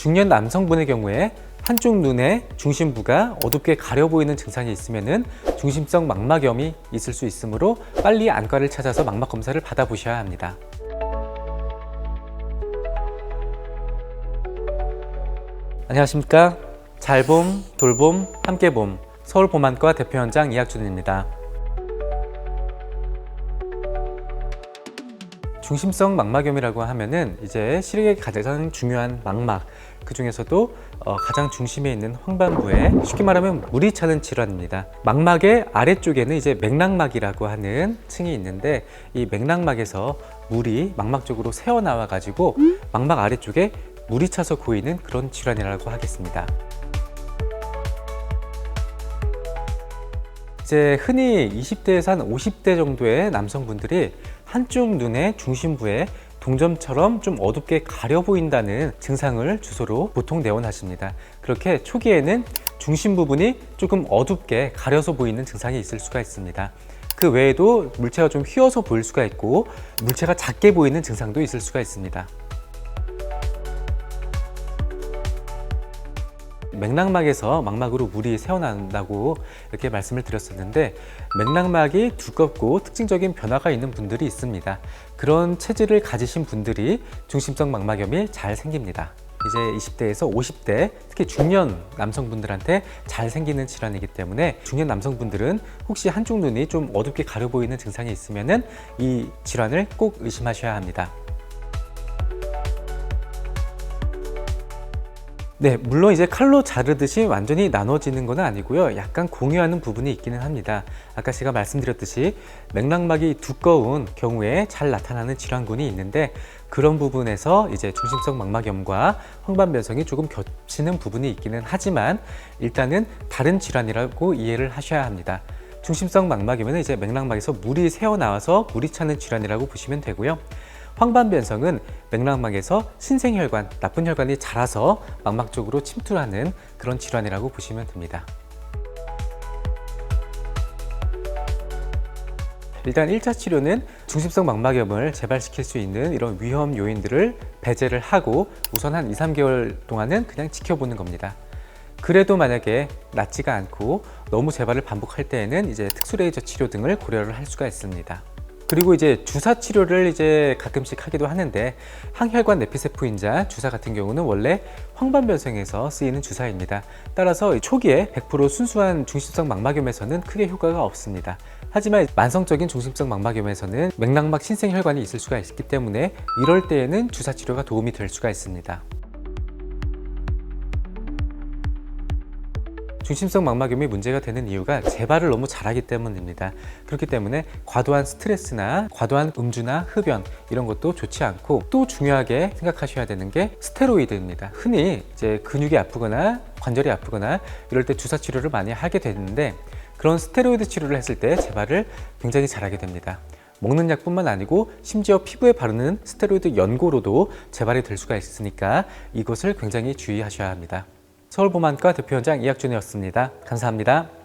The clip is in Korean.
중년 남성분의 경우에 한쪽 눈의 중심부가 어둡게 가려 보이는 증상이 있으면은 중심성 망막염이 있을 수 있으므로 빨리 안과를 찾아서 망막 검사를 받아보셔야 합니다. 안녕하십니까? 잘봄, 돌봄, 함께봄 서울봄안과 대표원장 이학준입니다. 중심성 망막염이라고 하면은 이제 시력의 가장 중요한 망막 그 중에서도 어, 가장 중심에 있는 황반부에 쉽게 말하면 물이 차는 질환입니다. 망막의 아래쪽에는 이제 맥락막이라고 하는 층이 있는데 이 맥락막에서 물이 망막 쪽으로 새어 나와 가지고 망막 아래쪽에 물이 차서 고이는 그런 질환이라고 하겠습니다. 이제 흔히 20대에서 한 50대 정도의 남성분들이 한쪽 눈의 중심부에 동점처럼 좀 어둡게 가려 보인다는 증상을 주소로 보통 내원하십니다. 그렇게 초기에는 중심 부분이 조금 어둡게 가려서 보이는 증상이 있을 수가 있습니다. 그 외에도 물체가 좀 휘어서 보일 수가 있고 물체가 작게 보이는 증상도 있을 수가 있습니다. 맥락막에서 망막으로 물이 새어난다고 이렇게 말씀을 드렸었는데 맥락막이 두껍고 특징적인 변화가 있는 분들이 있습니다. 그런 체질을 가지신 분들이 중심성 망막염이 잘 생깁니다. 이제 20대에서 50대, 특히 중년 남성분들한테 잘 생기는 질환이기 때문에 중년 남성분들은 혹시 한쪽 눈이 좀 어둡게 가려 보이는 증상이 있으면은 이 질환을 꼭 의심하셔야 합니다. 네, 물론 이제 칼로 자르듯이 완전히 나눠지는 건 아니고요. 약간 공유하는 부분이 있기는 합니다. 아까 제가 말씀드렸듯이 맥락막이 두꺼운 경우에 잘 나타나는 질환군이 있는데 그런 부분에서 이제 중심성 망막염과 황반변성이 조금 겹치는 부분이 있기는 하지만 일단은 다른 질환이라고 이해를 하셔야 합니다. 중심성 망막염은 이제 맥락막에서 물이 새어 나와서 물이 차는 질환이라고 보시면 되고요. 황반변성은 맥락막에서 신생혈관, 나쁜 혈관이 자라서 망막 쪽으로 침투하는 그런 질환이라고 보시면 됩니다. 일단 1차 치료는 중심성 망막염을 재발시킬 수 있는 이런 위험 요인들을 배제를 하고 우선 한 2, 3개월 동안은 그냥 지켜보는 겁니다. 그래도 만약에 낫지가 않고 너무 재발을 반복할 때에는 이제 특수레이저 치료 등을 고려를 할 수가 있습니다. 그리고 이제 주사 치료를 이제 가끔씩 하기도 하는데 항혈관 내피세포 인자 주사 같은 경우는 원래 황반 변성에서 쓰이는 주사입니다. 따라서 초기에 100% 순수한 중심성 망막염에서는 크게 효과가 없습니다. 하지만 만성적인 중심성 망막염에서는 맥락막 신생혈관이 있을 수가 있기 때문에 이럴 때에는 주사 치료가 도움이 될 수가 있습니다. 중심성 망막염이 문제가 되는 이유가 재발을 너무 잘하기 때문입니다. 그렇기 때문에 과도한 스트레스나 과도한 음주나 흡연 이런 것도 좋지 않고 또 중요하게 생각하셔야 되는 게 스테로이드입니다. 흔히 이제 근육이 아프거나 관절이 아프거나 이럴 때 주사 치료를 많이 하게 되는데 그런 스테로이드 치료를 했을 때 재발을 굉장히 잘하게 됩니다. 먹는 약뿐만 아니고 심지어 피부에 바르는 스테로이드 연고로도 재발이 될 수가 있으니까 이것을 굉장히 주의하셔야 합니다. 서울보만과 대표원장 이학준이었습니다. 감사합니다.